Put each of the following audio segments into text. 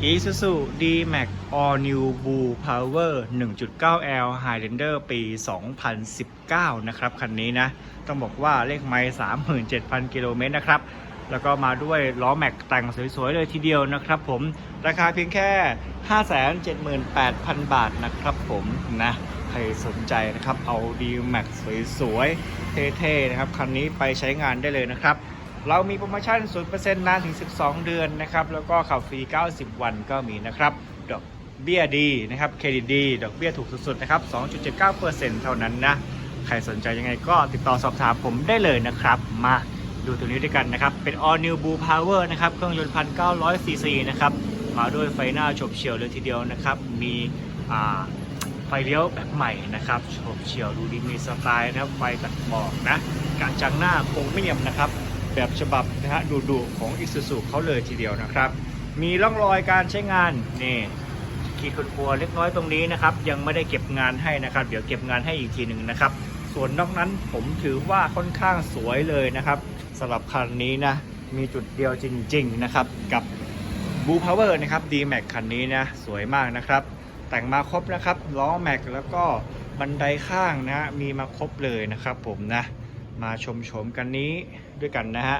Isuzu D-Max All New Blue Power 1.9L Highlander ปี 2019 นะครับ คันนี้นะ ต้องบอกว่าเลขไมล์37,000 กิโลเมตรนะครับ แล้วก็มาด้วยล้อแม็กแต่งสวย ๆ เลยทีเดียวนะครับผม ราคาเพียงแค่ 578,000 บาทนะครับผมนะใครสนใจนะครับ เอา D-Max สวย ๆ เท่ ๆ นะครับ คันนี้ไปใช้งานได้เลยนะครับ เรามีโปรโมชั่น 0%นานถึง 12 เดือนนะครับ แล้วก็ขับฟรี 90 วันก็มีนะครับ ดอกเบี้ยดีนะครับ เครดิตดี ดอกเบี้ยถูกสุดๆนะครับ 2.79%เท่านั้นนะ ใครสนใจยังไงก็ติดต่อสอบถามผมได้เลยนะครับ มาดูตัวนี้ด้วยกันนะครับ เป็น All New Blue Power นะครับ เครื่องยนต์ 1,900ซีซีนะครับ มาด้วยไฟหน้าโฉบเฉี่ยวเลยทีเดียวนะครับ มีไฟเลี้ยวแบบใหม่นะครับโฉบเฉี่ยวดูดีมีสไตล์นะครับ ไฟตัดหมอกนะกระจังหน้าโครเมียมนะครับ แบบฉบับนะฮะดุๆของ Isuzu เขาเลยทีเดียวนะครับ มีร่องรอยการใช้งานนี่ขีดขวดๆเล็กน้อยตรงนี้นะครับ ยังไม่ได้เก็บงานให้นะครับ เดี๋ยวเก็บงานให้อีกทีหนึ่งนะครับ ส่วนนอกนั้นผมถือว่าค่อนข้างสวยเลยนะครับสำหรับคันนี้นะ มีจุดเดียวจริง ๆ นะครับ กับ b ู e Power นะครับ D-Max คันนี้นะ สวยมากนะครับ แต่งมาครบนะครับล้อแม็กแล้วก็บันไดข้างนะมีมาครบเลยนะครับผมนะ มาชมชมกันนี้ด้วยกันนะฮะ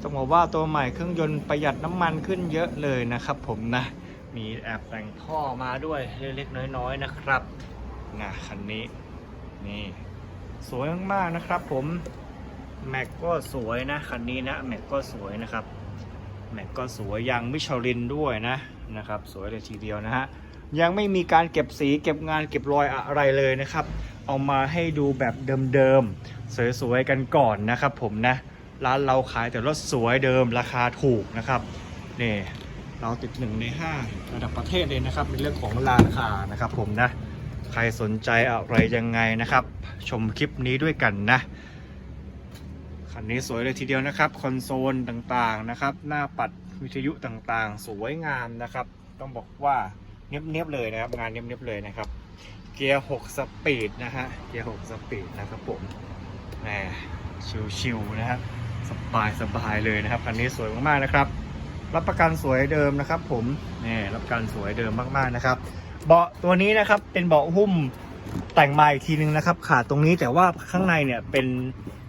ต้องบอกว่าตัวใหม่เครื่องยนต์ประหยัดน้ำมันขึ้นเยอะเลยนะครับผมนะ มีแอบแต่งท่อมาด้วยเล็กๆน้อยๆนะครับนะคันนี้นี่สวยมากๆนะครับผมแม็กก็สวยนะคันนี้นะแม็กก็สวยนะครับแม็กก็สวยยางมิชลินด้วยนะนะครับ สวยเลยทีเดียวนะฮะยังไม่มีการเก็บสีเก็บงานเก็บรอยอะไรเลยนะครับ เอามาให้ดูแบบเดิมๆ สวยๆ กันก่อนนะครับผมนะ ร้านเราขายแต่รถสวยเดิมราคาถูกนะครับนี่เราติดหนึ่งในห้าระดับประเทศเลยนะครับในเรื่องของราคานะครับผมนะ ใครสนใจอะไรยังไงนะครับ ชมคลิปนี้ด้วยกันนะคันนี้สวยเลยทีเดียวนะครับคอนโซลต่างๆนะครับ หน้าปัดวิทยุต่างๆ สวยงามนะครับ ต้องบอกว่าเนียบๆเลยนะครับ งานเนียบๆเลยนะครับ เกียร์ 6 สปีดนะฮะ เกียร์ 6 สปีดนะครับผมแหมชิวๆนะครับ สบายสบายเลยนะครับ คันนี้สวยมากๆนะครับ รับประกันสวยเดิมนะครับ ผมนี่รับประกันสวยเดิมมากๆนะครับ เบาะตัวนี้นะครับ เป็นเบาะหุ้มแต่งมาอีกทีนึงนะครับ ขาดตรงนี้แต่ว่าข้างในเนี่ยเป็น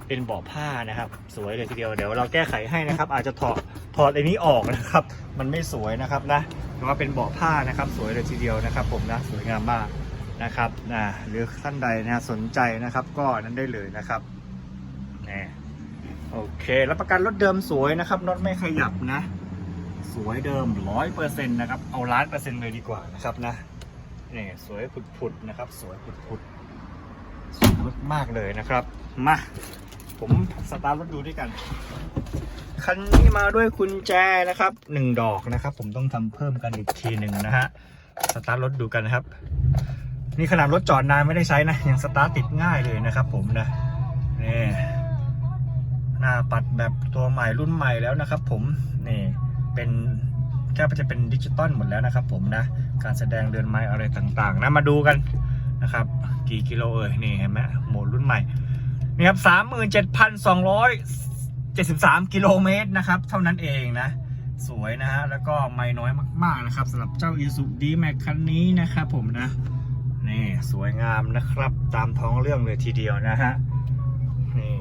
เป็นเบาะผ้านะครับ สวยเลยทีเดียวเดี๋ยวเราแก้ไขให้นะครับ อาจจะถอดถอดไอ้นี้ออกนะครับ มันไม่สวยนะครับนะแต่ว่าเป็นเบาะผ้านะครับ สวยเลยทีเดียวนะครับ ผมนะสวยงามมาก นะครับนะหรือท่านใดนะสนใจนะครับก็นั้นได้เลยนะครับนี่โอเครับประกันรถเดิมสวยนะครับรถไม่ขยับนะ สวยเดิมร้อยเปอร์เซ็นต์นะครับเอาล้านเปอร์เซ็นต์เลยดีกว่านะครับนะนี่สวยผุดๆนะครับ สวยผุดๆสวยมากๆเลยนะครับมาผมสตาร์ทรถดูด้วยกัน คันนี้มาด้วยกุญแจนะครับหนึ่งดอกนะครับ ผมต้องทำเพิ่มกันอีกทีหนึ่งนะฮะสตาร์ทรถดูกันนะครับ นี่ขนาดรถจอดนานไม่ได้ใช้นะยังสตาร์ทติดง่ายเลยนะครับ ผมนะนี่หน้าปัดแบบตัวใหม่รุ่นใหม่แล้วนะครับ ผมนี่เป็นแค่จะเป็นดิจิตอลหมดแล้วนะครับ ผมนะ การแสดงเรือนไม้อะไรต่างๆนะมาดูกันนะครับ กี่กิโลเอ่ยนี่เห็นไหมโหมดรุ่นใหม่นี่ครับสามหมื่นเจ็ดพันสองร้อยเจ็ดสิบสามกิโลเมตรนะครับ เท่านั้นเองนะ สวยนะฮะแล้วก็ไม่น้อยมาก ๆนะครับสำหรับเจ้า i s u d m a x คันนี้นะครับผมนะ นี่สวยงามนะครับ ตามท้องเรื่องเลยทีเดียวนะฮะนี่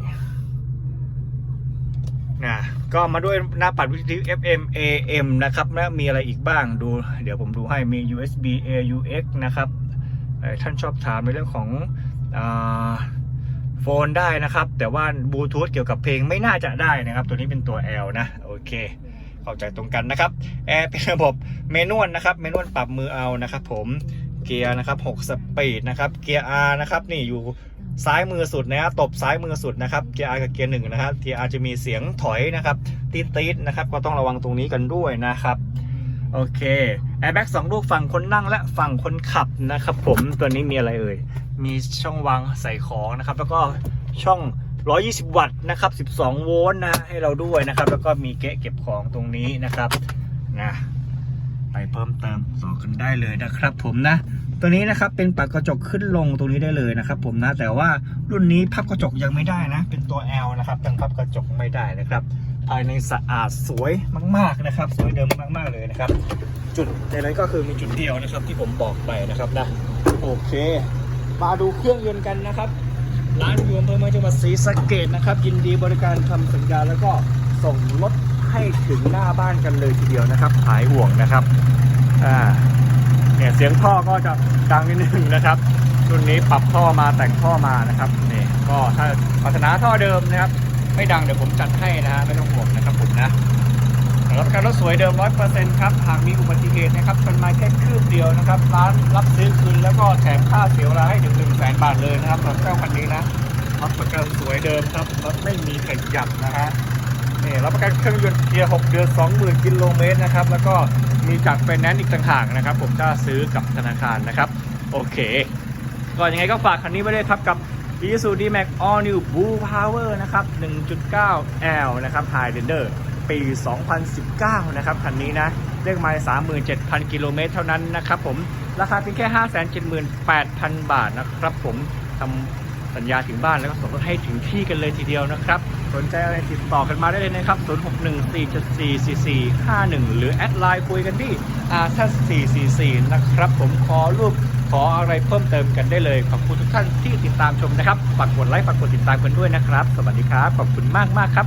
นะก็มาด้วยหน้าปัดวิทยุ FM AM นะครับและมีอะไรอีกบ้างดู เดี๋ยวผมดูให้มี USB AUX นะครับท่านชอบถามในเรื่องของอาโฟนได้นะครับ แต่ว่าบลูทูธเกี่ยวกับเพลงไม่น่าจะได้นะครับ ตัวนี้เป็นตัว L นะ โอเค เข้าใจตรงกันนะครับ แอร์เป็นระบบเมนวลนะครับ เมนวลปรับมือเอานะครับผม เกียร์นะครับ6สปีดนะครับเกียร์ R นะครับนี่อยู่ซ้ายมือสุดนะฮะตบซ้ายมือสุดนะครับเกียร์ R กับเกียร์หนึ่งนะครับเกียร์ R จะมีเสียงถอยนะครับตีดตีดนะครับก็ต้องระวังตรงนี้กันด้วยนะครับโอเคแอร์แบ็กสองลูกฝั่งคนนั่งและฝั่งคนขับนะครับผมตัวนี้มีอะไรเอ่ยมีช่องวางใส่ของนะครับแล้วก็ช่อง 120 วัตต์นะครับ 12 โวลต์นะให้เราด้วยนะครับ แล้วก็มีเกะเก็บของตรงนี้นะครับนะ ไปเพิ่มเติมต่อกันได้เลยนะครับ ผมนะ ตัวนี้นะครับเป็นปรับกระจกขึ้นลงตรงนี้ได้เลยนะครับ ผมนะแต่ว่ารุ่นนี้พับกระจกยังไม่ได้นะ เป็นตัว L นะครับยังพับกระจกไม่ได้นะครับ ภายในสะอาดสวยมาก ๆนะครับ สวยเดิมมาก ๆเลยนะครับ จุดในนั้นก็คือมีจุดเดียวนะครับ ที่ผมบอกไปนะครับนะโอเค มาดูเครื่องยนต์กันนะครับร้านยู่อำเภอเมืองจังหวัดศรีสะเกดนะครับ ยินดีบริการทำสัญญาแล้วก็ส่งรถ ให้ถึงหน้าบ้านกันเลยทีเดียวนะครับหายห่วงนะครับอ่าเนี่ยเสียงท่อก็จะดังนิดนึงนะครับรุ่นนี้ปรับท่อมาแต่งท่อมานะครับนี่ก็ถ้าปรารถนาท่อเดิมนะครับ ไม่ดังเดี๋ยวผมจัดให้นะฮะไม่ต้องห่วงนะครับผมนะรับกันรถสวยเดิม100%ครับหากมีอุบัติเหตุนะครับเป็นมาแค่คืบเดียวนะครับร้านรับซื้อคืนแล้วก็แถมค่าเสียเวลาให้ถึง1 0 0 0 0แบาทเลยนะครับสำหรับเจ้าคันนี้นะรับประกันสวยเดิมครับรถไม่มีขยับนะฮะ นี่รับประกันเครื่องยนต์เกียร์ 6 เดือน 20,000 กิโลเมตรนะครับ แล้วก็มีจัดไฟแนนซ์อีกต่างหากนะครับ ผมถ้าซื้อกับธนาคารนะครับ โอเค ก็ยังไงก็ฝากคันนี้ไว้ด้วยครับกับ Isuzu D-Max All New Blue Power นะครับ 1.9 L นะครับ Highlander ปี 2019 นะครับ คันนี้นะเลขไมล์37,000 กิโลเมตรเท่านั้นนะครับผม ราคาเพียงแค่ 578,000 บาทนะครับผมทำ สัญญาถึงบ้านแล้วก็ส่งรถให้ถึงที่กันเลยทีเดียวนะครับ สนใจอะไรติดต่อกันมาได้เลยนะครับ 0614744451 หรือแอดไลน์คุยกันที่ r 444นะครับ ผมขอรูปขออะไรเพิ่มเติมกันได้เลย ขอบคุณทุกท่านที่ติดตามชมนะครับ ฝากกดไลค์ ฝากกดติดตามกันด้วยนะครับ สวัสดีครับ ขอบคุณมากมากครับ